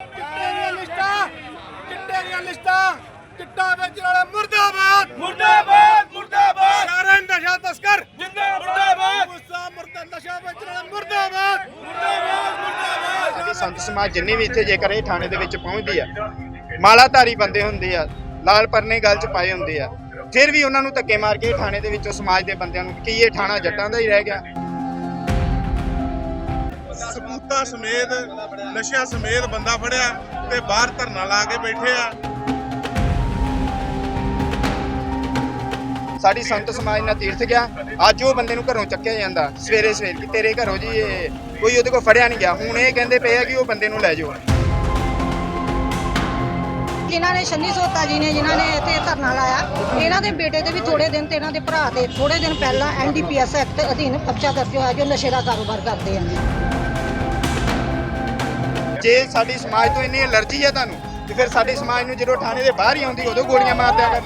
ਚਿੱਟੇ ਦੀਆਂ ਲਿਸਟਾਂ ਚਿੱਟੇ ਦੀਆਂ ਲਿਸਟਾਂ ਚਿੱਟਾ ਵੇਚਣ ਵਾਲੇ ਮੁਰਦਾਬਾਦ। ਮੁਰਦਾਬਾਦ ਮੁਰਦਾਬਾਦ। ਸਾਰੇ ਨਸ਼ਾ ਤਸਕਰ। ਜਿੰਦਾਬਾਦ। ਮੁਸਾ ਮੁਰਦਾ ਨਸ਼ਾ ਵੇਚਣ ਵਾਲੇ ਮੁਰਦਾਬਾਦ। ਮੁਰਦਾਬਾਦ ਮੁਰਦਾਬਾਦ। ਸਾਡੀ ਸੰਤ ਸਮਾਜ ਜਿੰਨੀ ਵੀ ਇੱਥੇ ਜੇਕਰ ਇਹ ਥਾਣੇ ਦੇ ਵਿੱਚ ਪਹੁੰਚਦੀ ਆ ਮਾਲਾਧਾਰੀ ਬੰਦੇ ਹੁੰਦੇ ਆ ਲਾਲ ਪਰਨੇ ਗੱਲ ਚ ਪਾਏ ਹੁੰਦੇ ਆ ਫਿਰ ਵੀ ਉਹਨਾਂ ਨੂੰ ਧੱਕੇ ਮਾਰ ਕੇ ਥਾਣੇ ਦੇ ਵਿੱਚੋਂ ਸਮਾਜ ਦੇ ਬੰਦਿਆਂ ਨੂੰ ਕੀ ਇਹ ਥਾਣਾ ਜੱਟਾਂ ਦਾ ਹੀ ਰਹਿ ਗਿਆ। ਸਬੂਤਾਂ ਸਮੇਤ ਨਸ਼ਿਆਂ ਸਮੇਤ ਬੰਦਾ ਫੜਿਆ ਤੇ ਬਾਹਰ ਧਰਨਾ ਲਾ ਕੇ ਬੈਠੇ ਆ। ਸਾਡੀ ਸੰਤ ਸਮਾਜ ਨਾਲ ਤੀਰਥ ਗਿਆ। ਅੱਜ ਉਹ ਬੰਦੇ ਨੂੰ ਘਰੋਂ ਚੱਕਿਆ ਜਾਂਦਾ। ਸਵੇਰੇ ਸਵੇਰ ਕਿ ਤੇਰੇ ਘਰੋਂ ਜੀ ਇਹ ਕੋਈ ਉਹਦੇ ਕੋਲ ਫੜਿਆ ਨਹੀਂ ਗਿਆ। ਹੁਣ ਇਹ ਕਹਿੰਦੇ ਪਏ ਆ ਕਿ ਉਹ ਬੰਦੇ ਨੂੰ ਲੈ ਜਾਓ। ਜਿਨ੍ਹਾਂ ਨੇ ਸ਼ੰਨੀ ਸੋਤਾ ਜੀ ਨੇ ਜਿਨ੍ਹਾਂ ਨੇ ਇੱਥੇ ਧਰਨਾ ਲਾਇਆ ਇਹਨਾਂ ਦੇ ਬੇਟੇ ਦੇ ਵੀ ਥੋੜੇ ਦਿਨ ਤੇ ਇਹਨਾਂ ਦੇ ਭਰਾ ਤੇ ਥੋੜੇ ਦਿਨ ਪਹਿਲਾਂ ਐਨਡੀਪੀਐਸ ਐਕਟ ਅਧੀਨ ਪਰਚਾ ਦਰਜ ਹੋਇਆ ਜੋ ਨਸ਼ੇ ਦਾ ਕਾਰੋਬਾਰ ਕਰਦੇ ਆ। ਜੇ ਸਾਡੀ ਸਮਾਜ ਤੋਂ ਇੰਨੀ ਅਲਰਜੀ ਹੈ ਤੁਹਾਨੂੰ ਤੇ ਫਿਰ ਸਾਡੀ ਸਮਾਜ ਨੂੰ ਜਦੋਂ ਥਾਣੇ ਦੇ ਬਾਹਰ ਹੀ ਆਉਂਦੀ ਉਦੋਂ ਗੋਲੀਆਂ ਮਾਰ ਦਿਆ ਕਰ।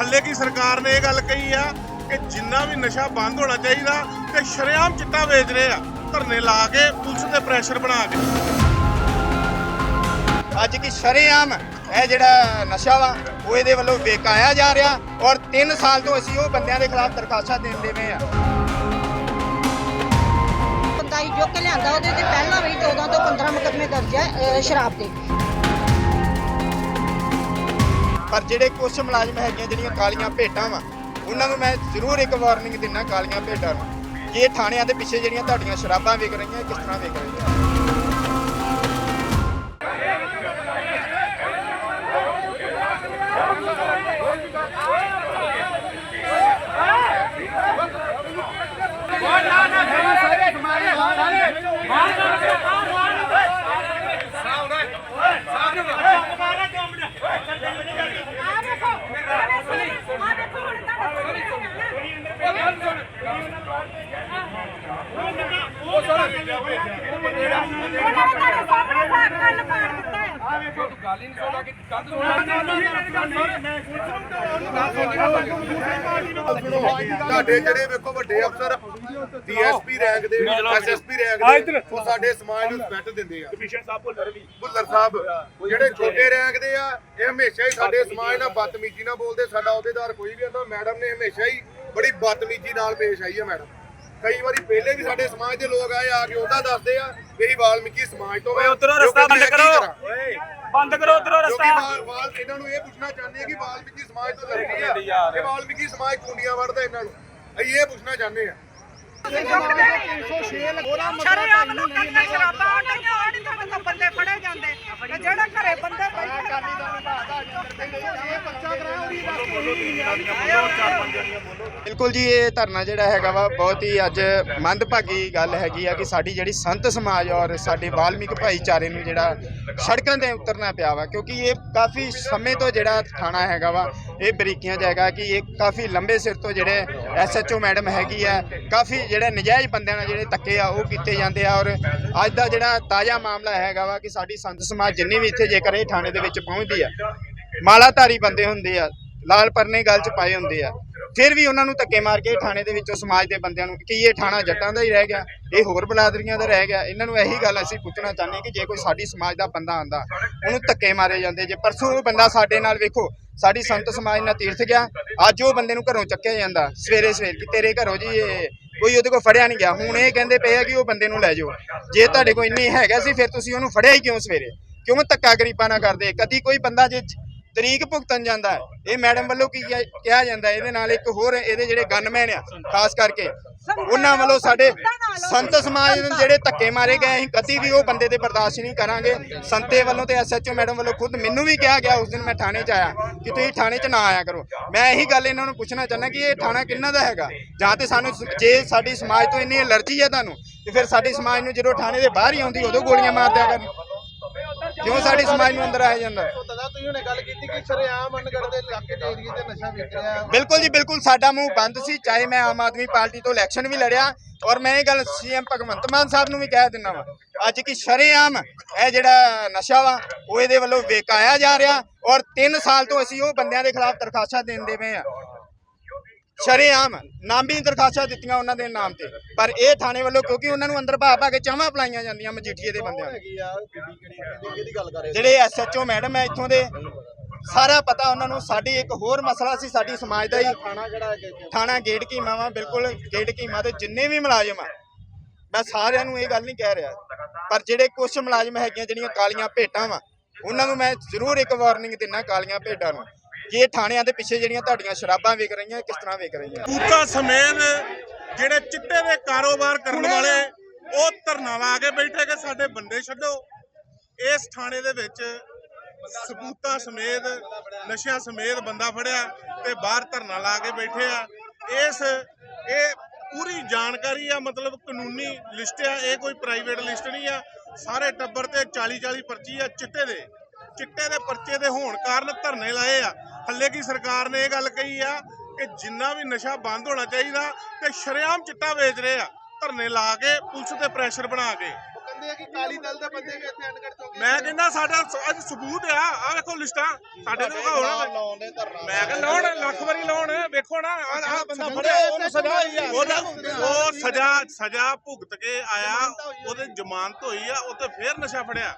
ਹੱਲੇ ਕੀ ਸਰਕਾਰ ਨੇ ਇਹ ਗੱਲ ਕਹੀ ਆ ਕਿ ਜਿੰਨਾ ਵੀ ਨਸ਼ਾ ਬੰਦ ਹੋਣਾ ਚਾਹੀਦਾ ਤੇ ਸ਼ਰੇਆਮ ਚਿੱਟਾ ਵੇਚ ਰਹੇ ਆ ਧਰਨੇ ਲਾ ਕੇ ਪੁਲਿਸ ਤੇ ਪ੍ਰੈਸ਼ਰ ਬਣਾ ਕੇ। ਅੱਜ ਕੀ ਸ਼ਰੇਆਮ ਇਹ ਜਿਹੜਾ ਨਸ਼ਾ ਵਾ ਉਹ ਇਹਦੇ ਵੱਲੋਂ ਵੇਚਾਇਆ ਜਾ ਰਿਹਾ ਔਰ 3 ਸਾਲ ਤੋਂ ਅਸੀਂ ਉਹ ਬੰਦਿਆਂ ਦੇ ਖਿਲਾਫ ਦਰਖਾਸਤਾਂ ਦਿੰਦੇ ਪਏ ਆ। ਬੰਦਾ ਹੀ ਲਿਆਂਦਾ ਉਹਦੇ ਤੇ ਪਹਿਲਾਂ ਵੀ 14 ਤੋਂ 15 ਮੁਕੱਦਮੇ ਦਰਜ ਹੈ ਸ਼ਰਾਬ ਦੇ। ਪਰ ਜਿਹੜੇ ਕੁਝ ਮੁਲਾਜ਼ਮ ਹੈਗੀਆਂ ਜਿਹੜੀਆਂ ਕਾਲੀਆਂ ਭੇਟਾਂ ਵਾ, ਉਹਨਾਂ ਨੂੰ ਮੈਂ ਜ਼ਰੂਰ ਇੱਕ ਵਾਰਨਿੰਗ ਦਿੰਨਾ ਕਾਲੀਆਂ ਭੇਟਾਂ ਨੂੰ। ਕਿ ਇਹ ਥਾਣਿਆਂ ਦੇ ਪਿੱਛੇ ਜਿਹੜੀਆਂ ਤੁਹਾਡੀਆਂ ਸ਼ਰਾਬਾਂ ਵਿਕ ਰਹੀਆਂ, ਕਿਸ ਤਰ੍ਹਾਂ ਵਿਕ ਰਹੀਆਂ? ਤੁਹਾਡੇ ਜਿਹੜੇ ਵੇਖੋ ਵੱਡੇ ਅਫਸਰ ਡੀਐਸਪੀ ਰੈਂਕ ਦੇ ਐਸਐਸਪੀ ਰੈਂਕ ਦੇ ਉਹ ਸਾਡੇ ਸਮਾਜ ਨੂੰ ਸਪੈਟ ਦਿੰਦੇ ਆ। ਕਮਿਸ਼ਨ ਸਾਹਿਬ ਭੁੱਲਰ ਵੀ ਭੁੱਲਰ ਸਾਹਿਬ ਜਿਹੜੇ ਛੋਟੇ ਰੈਂਕ ਦੇ ਆ ਇਹ ਹਮੇਸ਼ਾ ਹੀ ਸਾਡੇ ਸਮਾਜ ਨਾਲ ਬਦਤਮੀਜ਼ੀ ਨਾਲ ਬੋਲਦੇ ਸਾਡਾ ਅਹੁਦੇਦਾਰ ਕੋਈ ਵੀ ਆਂਦਾ ਮੈਡਮ ਨੇ ਹਮੇਸ਼ਾ ਹੀ ਬੜੀ ਬਦਤਮੀਜ਼ੀ ਨਾਲ ਪੇਸ਼ ਆਈ ਹੈ ਮੈਡਮ। ਕਈ ਵਾਰੀ ਪਹਿਲੇ ਵੀ ਸਾਡੇ ਸਮਾਜ ਦੇ ਲੋਕ ਆਏ ਆ ਕੇ ਉਹਦਾ ਦੱਸਦੇ ਆ ਅਸੀਂ ਵਾਲਮੀਕੀ ਸਮਾਜ ਤੋਂ। ਓਏ ਉਧਰੋਂ ਰਸਤਾ ਬੰਦ ਕਰੋ। ਬੰਦ ਕਰੋ ਉਧਰੋਂ ਰਸਤਾ। ਵਾਲ ਵਾਲ ਇਹਨਾਂ ਨੂੰ ਇਹ ਪੁੱਛਣਾ ਚਾਹੁੰਦੇ ਆ ਕਿ ਵਾਲਮੀਕੀ ਸਮਾਜ ਤੋਂ ਲੜਦੇ ਆ ਕਿ ਵਾਲਮੀਕੀ ਸਮਾਜ ਕੁੰਡੀਆਂ ਵੜਦਾ ਇਹਨਾਂ ਨੂੰ? ਅਸੀਂ ਇਹ ਪੁੱਛਣਾ ਚਾਹੁੰਦੇ ਆ। ਸ਼ਰੇਆਮ ਲੋਕਾਂ ਦੀਆਂ ਸ਼ਰਾਬਾਂ ਆਉਂਦੀਆਂ ਆੜੀ ਤਾਂ ਬੰਦਾ ਬੰਦੇ ਫੜੇ ਜਾਂਦੇ। ਤੇ ਜਿਹੜਾ ਘਰੇ ਬੰਦੇ ਬੈਠੇ ਬਿਲਕੁਲ ਜੀ, ਇਹ ਧਰਨਾ ਜਿਹੜਾ ਹੈਗਾ ਵਾ, ਬਹੁਤ ਹੀ ਅੱਜ ਮੰਦਭਾਗੀ ਗੱਲ ਹੈਗੀ ਆ ਕਿ ਸਾਡੀ ਜਿਹੜੀ ਸੰਤ ਸਮਾਜ ਔਰ ਸਾਡੇ ਵਾਲਮੀਕ ਭਾਈਚਾਰੇ ਨੂੰ ਜਿਹੜਾ ਸੜਕਾਂ ਤੇ ਉਤਰਨਾ ਪਿਆ ਵਾ, ਕਿਉਂਕਿ ਇਹ ਕਾਫੀ ਸਮੇਂ ਤੋਂ ਜਿਹੜਾ ਥਾਣਾ ਹੈਗਾ ਵਾ, ਇਹ ਬਰੀਕੀਆਂ ਜਾਏਗਾ ਕਿ ਇਹ ਕਾਫੀ ਲੰਬੇ ਸਿਰ ਤੋਂ ਜਿਹੜੇ ਐਸਐਚਓ ਮੈਡਮ ਹੈਗੀ ਆ, ਕਾਫੀ ਜਿਹੜੇ ਨਜਾਇਜ਼ ਬੰਦਿਆਂ ਨਾਲ ਜਿਹੜੇ ਧੱਕੇ ਆ, ਉਹ ਕੀਤੇ ਜਾਂਦੇ ਆ ਔਰ ਅੱਜ ਦਾ ਜਿਹੜਾ ਤਾਜ਼ਾ ਮਾਮਲਾ ਹੈਗਾ ਵਾ ਕਿ ਸਾਡੀ ਸੰਤ ਸਮਾਜ ਜਿੰਨੀ ਵੀ ਇੱਥੇ ਜੇਕਰ ਇਹ ਥਾਣੇ ਦੇ ਵਿੱਚ ਪਹੁੰਚਦੀ ਆ, ਮਾਲਾਧਾਰੀ ਬੰਦੇ ਹੁੰਦੇ ਆ, ਲਾਲ ਪਰਨੇ ਗੱਲ ਚ ਪਾਏ ਹੁੰਦੇ ਆ ਫਿਰ ਵੀ ਉਹਨਾਂ ਨੂੰ ਧੱਕੇ ਮਾਰ ਕੇ ਥਾਣੇ ਦੇ ਵਿੱਚੋਂ ਸਮਾਜ ਦੇ ਬੰਦਿਆਂ ਨੂੰ ਕਿ ਇਹ ਥਾਣਾ ਜੱਟਾਂ ਦਾ ਹੀ ਰਹਿ ਗਿਆ, ਇਹ ਹੋਰ ਬਲਾਦਰੀਆਂ ਦਾ ਰਹਿ ਗਿਆ, ਇਹਨਾਂ ਨੂੰ ਇਹੀ ਗੱਲ ਅਸੀਂ ਪੁੱਛਣਾ ਚਾਹੁੰਦੇ ਹਾਂ ਕਿ ਜੇ ਕੋਈ ਸਾਡੀ ਸਮਾਜ ਦਾ ਬੰਦਾ ਆਂਦਾ ਉਹਨੂੰ ਧੱਕੇ ਮਾਰੇ ਜਾਂਦੇ, ਜੇ ਪਰਸੋਂ ਉਹ ਬੰਦਾ ਸਾਡੇ ਨਾਲ ਵੇਖੋ, ਸਾਡੀ ਸੰਤ ਸਮਾਜ ਨਾਲ ਤੀਰਥ ਗਿਆ, ਅੱਜ ਉਹ ਬੰਦੇ ਨੂੰ ਘਰੋਂ ਚੱਕਿਆ ਜਾਂਦਾ, ਸਵੇਰੇ ਸਵੇਰ ਕਿ ਤੇਰੇ ਘਰੋਂ ਜੀ ਇਹ ਕੋਈ ਉਹਦੇ ਕੋਲ ਫੜਿਆ ਨਹੀਂ ਗਿਆ, ਹੁਣ ਇਹ ਕਹਿੰਦੇ ਪਏ ਆ ਕਿ ਉਹ ਬੰਦੇ ਨੂੰ ਲੈ ਜਾਓ, ਜੇ ਤੁਹਾਡੇ ਕੋਲ ਇੰਨੀ ਹੈਗਾ ਸੀ, ਫਿਰ ਤੁਸੀਂ ਉਹਨੂੰ ਫੜਿਆ ਹੀ ਕਿਉਂ ਸਵੇਰੇ? ਕਿਉਂ ਧੱਕਾ ਗਰੀਬਾਂ ਨਾਲ ਕਰਦੇ? ਕਦੀ ਕੋਈ ਬੰਦਾ ਜੇ ਤਰੀਕ ਭੁਗਤਣ ਜਾਂਦਾ ਹੈ। ਇਹ ਮੈਡਮ ਵੱਲੋਂ ਕੀ ਕਿਹਾ- ਜਾਂਦਾ ਇਹਦੇ ਨਾਲ ਇੱਕ ਹੋਰ ਇਹਦੇ ਜਿਹੜੇ ਗਨਮੈਨ ਆ, ਖਾਸ ਕਰਕੇ, ਉਹਨਾਂ ਵੱਲੋਂ ਸਾਡੇ ਸੰਤ ਸਮਾਜ ਨੂੰ ਜਿਹੜੇ ਧੱਕੇ ਮਾਰੇ ਗਏ, ਅਸੀਂ ਕਦੀ ਵੀ ਉਹ ਬੰਦੇ ਤੇ ਬਰਦਾਸ਼ਤ ਨਹੀਂ ਕਰਾਂਗੇ। ਸੰਤੇ ਵੱਲੋਂ ਤੇ ਐਸਐਚਓ ਮੈਡਮ ਵੱਲੋਂ ਖੁਦ ਮੈਨੂੰ ਵੀ ਕਿਹਾ ਗਿਆ, ਉਸ ਦਿਨ ਮੈਂ ਥਾਣੇ 'ਚ ਆਇਆ ਕਿ ਤੁਸੀਂ ਥਾਣੇ 'ਚ ਨਾ ਆਇਆ ਕਰੋ। ਮੈਂ ਇਹੀ ਗੱਲ ਇਹਨਾਂ ਨੂੰ ਪੁੱਛਣਾ ਚਾਹੁੰਦਾ ਕਿ ਇਹ ਥਾਣਾ ਕਿੰਨਾ ਦਾ ਹੈਗਾ? ਜਾਂ ਤੇ ਸਾਨੂੰ ਜੇ ਸਾਡੀ ਸਮਾਜ ਤੋਂ ਇੰਨੀ ਅਲਰਜੀ ਹੈ ਤੁਹਾਨੂੰ, ਤੇ ਫਿਰ ਸਾਡੀ ਸਮਾਜ ਨੂੰ ਜਦੋਂ ਥਾਣੇ ਦੇ ਬਾਹਰ ਹੀ ਆਉਂਦੀ, ਉਦੋਂ ਗੋਲੀਆਂ ਮਾਰ ਦਿਆ ਕਰਨ। ਕਿਉਂ ਸਾਡੀ ਸਮਾਜ ਨੂੰ ਅੰਦਰ ਆਇਆ ਜਾਂਦਾ ਦਾਦਾ ਤੁਸੀਂ ਉਹਨੇ ਗੱਲ ਕੀਤੀ ਕਿ ਸ਼ਰੇਆਮ ਅਨਗੜ ਦੇ ਇਲਾਕੇ ਦੇ ਏਰੀਏ ਤੇ ਨਸ਼ਾ ਵੇਚ ਰਿਹਾ ਬਿਲਕੁਲ ਜੀ ਬਿਲਕੁਲ ਸਾਡਾ ਮੂੰਹ ਬੰਦ ਸੀ ਚਾਹੇ ਮੈਂ ਆਮ ਆਦਮੀ ਪਾਰਟੀ ਤੋਂ ਇਲੈਕਸ਼ਨ ਵੀ ਲੜਿਆ ਔਰ ਮੈਂ ਇਹ ਗੱਲ ਸੀਐਮ ਭਗਵੰਤ ਮਾਨ ਸਾਹਿਬ ਨੂੰ ਵੀ ਕਹਿ ਦਿੰਦਾ ਵਾਂ ਅੱਜ ਕੀ ਸ਼ਰੇਆਮ ਇਹ ਜਿਹੜਾ ਨਸ਼ਾ ਵਾ ਉਹ ਇਹਦੇ ਵੱਲੋਂ ਵੇਚਾਇਆ ਜਾ ਰਿਹਾ ਔਰ 3 ਸਾਲ ਤੋਂ ਅਸੀਂ ਉਹ ਬੰਦਿਆਂ ਦੇ ਖਿਲਾਫ ਦਰਖਾਸਤਾਂ ਦਿੰਦੇ ਪਏ ਆ ਸ਼ਰੇਆਮ ਨਾਮੀ ਦਰਖਾਸਤਾਂ ਦਿੱਤੀਆਂ ਉਹਨਾਂ ਦੇ ਨਾਮ ਤੇ। ਪਰ ਇਹ ਥਾਣੇ ਵੱਲੋਂ, ਕਿਉਂਕਿ ਉਹਨਾਂ ਨੂੰ ਅੰਦਰ ਭਾ ਭਾ ਕੇ ਚਾਹਾਂ ਪਲਾਈਆਂ ਜਾਂਦੀਆਂ ਮਜੀਠੀਏ ਦੇ ਬੰਦਿਆਂ ਨੂੰ। ਜਿਹੜੇ ਐਸਐਚਓ ਮੈਡਮ ਹੈ ਇੱਥੋਂ ਦੇ, ਸਾਰਾ ਪਤਾ ਉਹਨਾਂ ਨੂੰ। ਸਾਡੀ ਇੱਕ ਹੋਰ ਮਸਲਾ ਸੀ, ਸਾਡੀ ਸਮਾਜ ਦਾ ਹੀ। ਥਾਣਾ ਗੇਟ ਕੀਮਾ ਵਾ, ਬਿਲਕੁਲ ਗੇਟ ਕੀਮਾ ਤੇ ਜਿੰਨੇ ਵੀ ਮੁਲਾਜ਼ਮ ਆ, ਮੈਂ ਸਾਰਿਆਂ ਨੂੰ ਇਹ ਗੱਲ ਨਹੀਂ ਕਹਿ ਰਿਹਾ। ਪਰ ਜਿਹੜੇ ਕੁਝ ਮੁਲਾਜ਼ਮ ਹੈਗੀਆਂ, ਜਿਹੜੀਆਂ ਕਾਲੀਆਂ ਭੇਟਾਂ ਵਾ, ਉਹਨਾਂ ਨੂੰ ਮੈਂ ਜ਼ਰੂਰ ਇੱਕ ਵਾਰਨਿੰਗ ਦਿੰਨਾ ਕਾਲੀਆਂ ਭੇਟਾਂ ਨੂੰ। ਕਿ ਇਹ ਥਾਣਿਆਂ ਦੇ ਪਿੱਛੇ ਜਿਹੜੀਆਂ ਤੁਹਾਡੀਆਂ ਸ਼ਰਾਬਾਂ ਵਿਕ ਰਹੀਆਂ ਕਿਸ ਤਰ੍ਹਾਂ ਵਿਕ ਰਹੀਆਂ? ਕੂਤਾ ਸਮੇਤ ਜਿਹੜੇ ਚਿੱਟੇ ਦੇ ਕਾਰੋਬਾਰ ਕਰਨ ਵਾਲੇ ਉਹ ਧਰਨਾ ਲਾ ਕੇ ਬੈਠੇ ਕਿ ਸਾਡੇ ਬੰਦੇ ਛੱਡੋ। ਇਸ ਥਾਣੇ ਦੇ ਵਿੱਚ ਸਬੂਤਾਂ ਸਮੇਤ ਨਸ਼ਿਆਂ ਸਮੇਤ ਬੰਦਾ ਫੜਿਆ ਤੇ ਬਾਹਰ ਧਰਨਾ ਲਾ ਕੇ ਬੈਠੇ ਆ। ਇਸ ਇਹ ਪੂਰੀ ਜਾਣਕਾਰੀ ਆ ਮਤਲਬ ਕਾਨੂੰਨੀ ਲਿਸਟ ਆ ਇਹ ਕੋਈ ਪ੍ਰਾਈਵੇਟ ਲਿਸਟ ਨਹੀਂ ਆ। ਸਾਰੇ ਟੱਬਰ ਤੇ 40 40 ਪਰਚੀ ਆ ਚਿੱਟੇ ਦੇ। ਚਿੱਟੇ ਦੇ ਪਰਚੇ ਦੇ ਹੋਣ ਕਾਰਨ ਧਰਨੇ ਲਾਏ ਆ। ਹੱਲੇ ਕੀ ਸਰਕਾਰ ਨੇ ਇਹ ਗੱਲ ਕਹੀ ਆ ਕਿ ਜਿੰਨਾ ਵੀ ਨਸ਼ਾ ਬੰਦ ਹੋਣਾ ਚਾਹੀਦਾ ਤੇ ਸ਼ਰੇਆਮ ਚਿੱਟਾ ਵੇਚ ਰਹੇ ਆ ਧਰਨੇ ਲਾ ਕੇ ਪੁਲਿਸ ਤੇ ਪ੍ਰੈਸ਼ਰ ਬਣਾ ਕੇ। ਕਹਿੰਦੇ ਆ ਕਿ ਕਾਲੀ ਦਲ ਦੇ ਬੰਦੇ ਵੀ ਇੱਥੇ ਅਨਗੜ ਚੌਂਕੀ ਮੈਂ ਕਹਿੰਦਾ ਸਾਡਾ ਅੱਜ ਸਬੂਤ ਆ ਆ ਵੇਖੋ ਲਿਸਟਾਂ ਸਾਡੇ ਤੇ ਧਰਨਾ। ਮੈਂ ਕਹਿੰਦਾ ਲਾਉਣ ਲੱਖ ਵਾਰੀ ਲਾਉਣ ਵੇਖੋ ਨਾ ਆ ਆ ਬੰਦਾ ਫੜਿਆ ਉਹਨੂੰ ਸਜ਼ਾ ਹੋਈ ਆ। ਉਹ ਸਜ਼ਾ ਸਜ਼ਾ ਭੁਗਤ ਕੇ ਆਇਆ ਉਹਦੇ ਜ਼ਮਾਨਤ ਹੋਈ ਆ ਉਹ ਤੇ ਫੇਰ ਨਸ਼ਾ ਫੜਿਆ।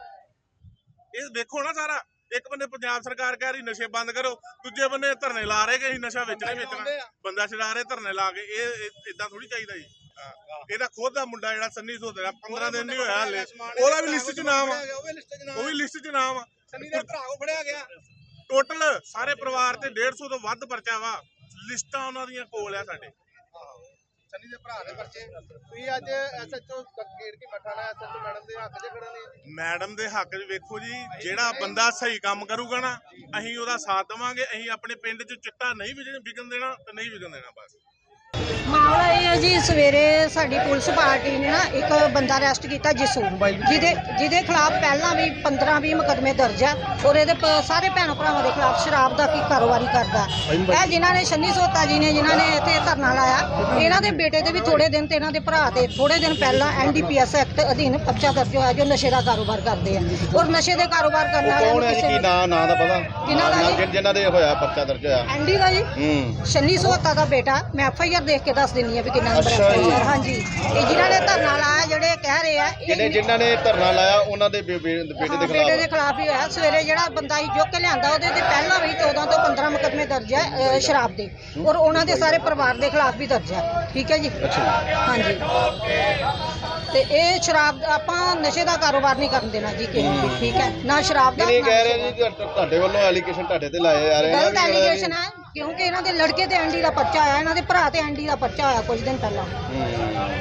ਇਹ ਵੇਖੋ ਨਾ ਸਾਰਾ। ਇੱਕ ਬੰਨੇ ਪੰਜਾਬ ਸਰਕਾਰ ਕਹਿ ਰਹੀ ਨਸ਼ੇ ਬੰਦ ਕਰੋ ਦੂਜੇ ਬੰਨੇ ਧਰਨੇ ਲਾ ਰਹੇ ਕਿ ਨਸ਼ਾ ਵੇਚਣਾ ਵੇਚਣਾ। ਬੰਦਾ ਛਡਾ ਰਹੇ ਧਰਨੇ ਲਾ ਕੇ ਇਹ ਇਦਾਂ ਥੋੜੀ ਚਾਹੀਦਾ ਜੀ। ਇਹਦਾ ਖੁਦ ਦਾ ਮੁੰਡਾ ਜਿਹੜਾ ਸੰਨੀ ਸੋਦੇ ਦਾ 15 ਦਿਨ ਨਹੀਂ ਹੋਇਆ ਹਲੇ। ਉਹਦਾ ਵੀ ਲਿਸਟ 'ਚ ਨਾਮ ਆ। ਉਹ ਵੀ ਲਿਸਟ 'ਚ ਨਾਮ ਆ। ਸੰਨੀ ਦਾ ਭਰਾ ਕੋ ਫੜਿਆ ਗਿਆ। ਟੋਟਲ ਸਾਰੇ ਪਰਿਵਾਰ ਤੇ 150 ਤੋਂ ਵੱਧ ਪਰਚਾ ਵਾ। ਲਿਸਟਾਂ ਉਹਨਾਂ ਦੀਆਂ ਕੋਲ ਆ ਸਾਡੇ। ਸੰਨੀ ਦੇ ਭਰਾ ਦੇ ਪਰਚੇ। ਤੁਸੀਂ ਅੱਜ ਐਸਐਚਓ ਗੇੜ ਕੇ ਮਠਾਣਾ ਐਸਐਚਓ ਮੈਡਮ ਦੇ ਹੱਕ 'ਚ ਖੜੇ ਨੇ? ਮੈਡਮ ਦੇ ਹੱਕ 'ਚ ਵੇਖੋ ਜੀ ਜਿਹੜਾ ਬੰਦਾ ਸਹੀ ਕੰਮ ਕਰੂਗਾ ਨਾ ਅਸੀਂ ਉਹਦਾ ਸਾਥ ਦੇਵਾਂਗੇ ਅਸੀਂ ਆਪਣੇ ਪਿੰਡ 'ਚ ਚਿੱਟਾ ਨਹੀਂ ਵਿਕਣ ਦੇਣਾ ਤੇ ਨਹੀਂ ਵਿਕਣ ਦੇਣਾ ਬਸ। ਮਾਮਲਾ ਇਹ ਹੈ ਜੀ ਸਵੇਰੇ ਸਾਡੀ ਪੁਲਿਸ ਪਾਰਟੀ ਨੇ ਨਾ ਇੱਕ ਬੰਦਾ ਅਰੈਸਟ ਕੀਤਾ ਜਿਸੂ ਜਿਹਦੇ ਜਿਹਦੇ ਖਿਲਾਫ ਪਹਿਲਾਂ ਵੀ 15 20 ਮੁਕੱਦਮੇ ਦਰਜ ਆ ਔਰ ਇਹਦੇ ਪ- ਸਾਰੇ ਭੈਣ ਭਰਾਵਾਂ ਦੇ ਖਿਲਾਫ ਸ਼ਰਾਬ ਦਾ ਕੀ ਕਾਰੋਬਾਰੀ ਕਰਦਾ। ਇਹ ਜਿਨ੍ਹਾਂ ਨੇ ਸ਼ੰਨੀ ਸੋਤਾ ਜੀ ਨੇ ਜਿਨ੍ਹਾਂ ਨੇ ਇੱਥੇ ਧਰਨਾ ਲਾਇਆ ਇਹਨਾਂ ਦੇ ਬੇਟੇ ਦੇ ਵੀ ਥੋੜੇ ਦਿਨ ਤੇ ਇਹਨਾਂ ਦੇ ਭਰਾ ਤੇ ਥੋੜੇ ਦਿਨ ਪਹਿਲਾਂ ਐਨਡੀਪੀਐਸ ਐਕਟ ਅਧੀਨ ਪਰਚਾ ਦਰਜ ਹੋਇਆ ਜੋ ਨਸ਼ੇ ਦਾ ਕਾਰੋਬਾਰ ਕਰਦੇ ਆ। ਔਰ ਨਸ਼ੇ ਦੇ ਕਾਰੋਬਾਰ ਕਰਨ ਵਾਲਿਆਂ ਕੌਣ ਨੂੰ ਹੈ ਜੀ? ਕਿਸੇ ਕੀ ਨਾਂ ਨਾਂ ਦਾ ਪਤਾ? ਕਿਹਨਾਂ ਦਾ ਨਾਂ ਜੀ? ਜਿਨ- ਜਿਨ੍ਹਾਂ ਦੇ ਹੋਇਆ ਪਰਚਾ ਦਰਜ ਹੋਇਆ? ਐਨਡੀ ਦਾ ਜੀ? ਹੂੰ। ਸ਼ੰਨੀ ਸੋਤਾ ਦਾ ਬੇਟਾ ਮੈਂ ਐਫ ਆਈ ਆਰ ਦੇਖ ਕੇ ਦੱਸ ਦਿੰਨੀ ਆ ਵੀ ਕਿੰਨਾ ਨੰਬਰ ਅੱਛਾ ਜੀ। ਹਾਂਜੀ। ਇਹ ਜਿਨ੍ਹਾਂ ਨੇ ਧਰਨਾ ਲਾਇਆ ਜਿਹੜੇ ਕਹਿ ਰਹੇ ਆ ਇਹ ਜਿਹਨੇ ਜਿਨ੍ਹਾਂ ਨੇ ਧਰਨਾ ਲਾਇਆ ਉਹਨਾਂ ਦੇ ਬੇ- ਬੇ- ਬੇਟੇ ਹਾਂ, ਦੇ ਬੇਟੇ ਦੇ ਖਿਲਾਫ ਖਿਲਾਫ ਹੀ ਹੋਇਆ। ਸਵੇਰੇ ਜਿਹੜਾ ਬੰਦਾ ਹੀ ਚੁੱਕ ਕੇ ਲਿਆਂਦਾ ਉਹਦੇ ਤੇ ਪਹਿਲਾਂ ਵੀ 14 ਤੋਂ 15 ਮੁਕੱਦਮੇ ਦਰਜ ਹੈ ਅਹ, ਸ਼ਰਾਬ ਦੇ। ਔਰ ਉਹਨਾਂ ਦੇ ਸਾਰੇ ਪਰਿਵਾਰ ਦੇ ਖਿਲਾਫ ਵੀ ਦਰਜ ਹੈ ਠੀਕ ਹੈ ਜੀ? ਹਾਂਜੀ। ਤੇ ਇਹ ਸ਼ਰਾਬ ਆਪਾਂ ਨਸ਼ੇ ਦਾ ਕਾਰੋਬਾਰ ਨਹੀਂ ਕਰਨ ਦੇਣਾ ਜੀ ਕਿਸੇ ਨੂੰ। ਠੀਕ ਹੈ? ਨਾ ਸ਼ਰਾਬ ਦਾ ਇਹ ਨਾ ਕਹਿ ਰਹੇ। ਜੀ ਤੁਹਾ- ਤੁਹਾਡੇ ਵੱਲੋਂ ਐਲੀਗੇਸ਼ਨ ਤੁਹਾਡੇ ਤੇ ਲਾਏ ਜਾ ਰਹੇ ਆ ਗਲਤ ਵੀ ਜਿਹੜਾ ਐਲੀਗੇਸ਼ਨ ਹੈ ਕਿਉਂਕਿ ਇਹਨਾਂ ਦੇ ਲੜਕੇ ਤੇ ਐਂਡੀ ਦਾ ਪਰਚਾ ਆਇਆ, ਇਹਨਾਂ ਦੇ ਭਰਾ ਤੇ ਐਂਡੀ ਦਾ ਪਰਚਾ ਆਇਆ ਕੁਝ ਦਿਨ ਪਹਿਲਾਂ।